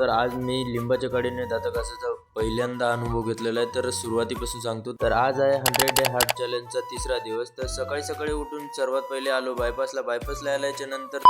तर आज मी लिंबाच्या कडेने दातकासाचा पहिल्यांदा अनुभव घेतलेला आहे तर सुरुवातीपासून सांगतो. तर आज आहे हंड्रेड डे हार्ट चॅलेंजचा तिसरा दिवस. तर सकाळी सकाळी उठून सर्वात पहिले आलो बायपासला बायपासला आल्याच्यानंतर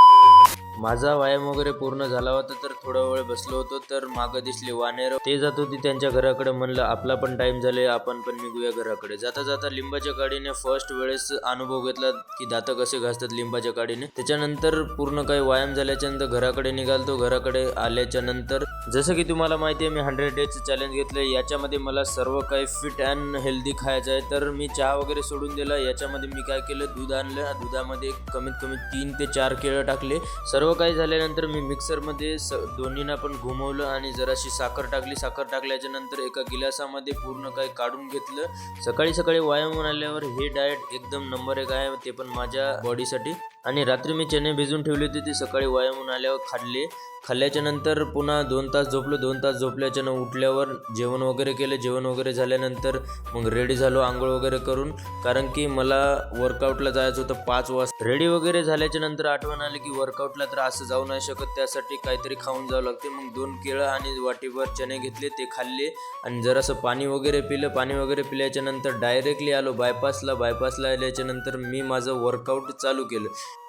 माझा व्यायाम वगैरे पूर्ण झाला होता तर थोडा वेळ बसलो होतो. तर मागं दिसले वानेर. ते जात होती त्यांच्या घराकडे म्हणलं आपला पण टाइम झाले आपण पण निघूया घराकडे. जाता जाता लिंबाच्या काडीने फर्स्ट वेळेस अनुभव घेतला की दात कसे घासतात लिंबाच्या काडीने. त्याच्यानंतर पूर्ण काही व्यायाम झाल्याच्यानंतर घराकडे निघालतो. घराकडे आल्याच्यानंतर जसं की तुम्हाला माहिती आहे मी हंड्रेड डेज चॅलेंज घेतलं याच्यामध्ये मला सर्व काही फिट अँड हेल्दी खायचं आहे. तर मी चहा वगैरे सोडून दिला. याच्यामध्ये मी काय केलं? दूध आणलं. दुधामध्ये कमीत कमी तीन ते चार केळं टाकले. सर्व काही झाल्यानंतर मी मिक्सरमध्ये स दोन्हीनं पण घुमवलं आणि जराशी साखर टाकली. साखर टाकल्याच्या नंतर एका गिलासामध्ये पूर्ण काही काढून घेतलं. सकाळी सकाळी व्यायाम आल्यावर हे डाएट एकदम नंबर एक आहे. ते पण माझ्या बॉडीसाठी आणि रात्री मी चणे भिजून ठेवले होते. ते सकाळी व्यायामून आल्यावर खाल्ले. खाल्ल्याच्या नंतर पुन्हा दोन तास झोपलो दोन तास झोपल्याच्या न उठल्यावर जेवण वगैरे केलं. जेवण वगैरे झाल्यानंतर मग रेडी झालो आंघोळ वगैरे करून. कारण की मला वर्कआउटला जायचं होतं पाच वाजता रेडी वगैरे झाल्याच्यानंतर आठवण आली की वर्कआउटला तर असं जाऊ नाही शकत. त्यासाठी काहीतरी खाऊन जावं लागते. मग दोन केळं आणि वाटीभर चणे घेतले ते खाल्ले. आणि जरासं पाणी वगैरे पिलं. पाणी वगैरे पिल्याच्या नंतर डायरेक्टली आलो. बायपासला बायपासला आल्याच्यानंतर मी माझं वर्कआउट चालू केलं.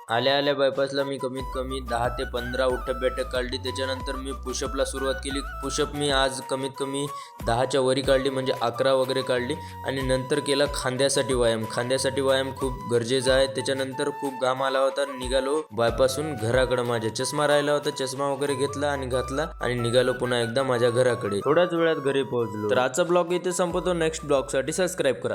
आल्या आल्या बायपासला मी कमीत कमी दहा ते पंधरा उठक बैठक काढली. त्याच्यानंतर मी पुशअपला सुरुवात केली. पुशअप मी आज कमीत कमी दहाच्या वरी काढली म्हणजे अकरा वगैरे काढली. आणि नंतर केला खांद्यासाठी व्यायाम. खांद्यासाठी व्यायाम खूप गरजेचा आहे. त्याच्यानंतर खूप घाम आला होता. निघालो बायपासून घराकडे. माझ्या चष्मा राहिला होता. चष्मा वगैरे घेतला आणि घातला आणि निघालो पुन्हा एकदा माझ्या घराकडे. थोड्याच वेळात घरी पोहोचलो. तर आजचा ब्लॉग इथे संपवतो. नेक्स्ट ब्लॉगसाठी सबस्क्राईब करा.